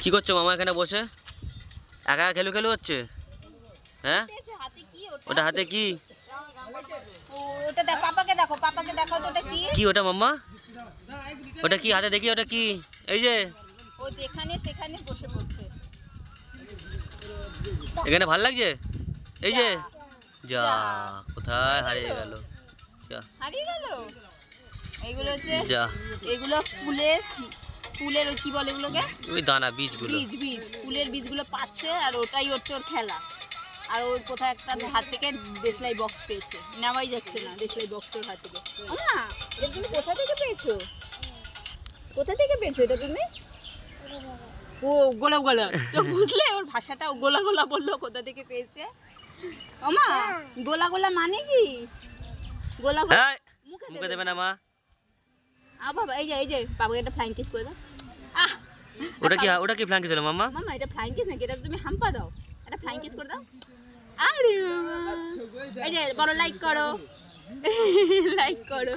কি করছ মামা এখানে বসে? একা একা খেলু খেলু হচ্ছে? হ্যাঁ? ওটা হাতে কি? কি? ওটা মাম্মা? ওটা কি হাতে দেখি ওটা কি? এই যে। এখানে ভালো লাগছে? এই যে। যা কোথায় হারিয়ে গেল? যা। হারিয়ে গেল? এগুলো হচ্ছে যা। এগুলো ফুলের ফুলের ওই কি বলে এগুলোকে? ওই দানা বীজগুলো। বীজ বীজ। ফুলের বীজগুলো পাচ্ছে আর ওটাই হচ্ছে ওর খেলা। আর ওই কোথায় একটা হাত থেকে দেশলাই বক্স পেয়েছে। নেওয়াই যাচ্ছে না দেশলাই বক্সটার হাত থেকে। না এটা তুমি কোথা থেকে পেয়েছ? কোথা থেকে পেয়েছ এটা তুমি? ও গোলা গোলা। তো বুঝলে ওর ভাষাটা গোলা গোলা বলল কোথা থেকে পেয়েছে। ওমা গোলা গোলা মানে কি? গোলা গোলা মুখে মুখে দেবে না মা। বাবা এই যে এই যে বাবাকে একটা ফ্লাইং কিস করে দাও। আহ ওটা কি ওটা কি ফ্ল্যাঙ্কি হলো মাম্মা? মামা এটা ফ্লাইং কিস নাকি? এটা তুমি হাম্পা দাও। এটা ফ্লাইং কিস করে দাও। আরে এই যে বড় লাইক করো। লাইক করো।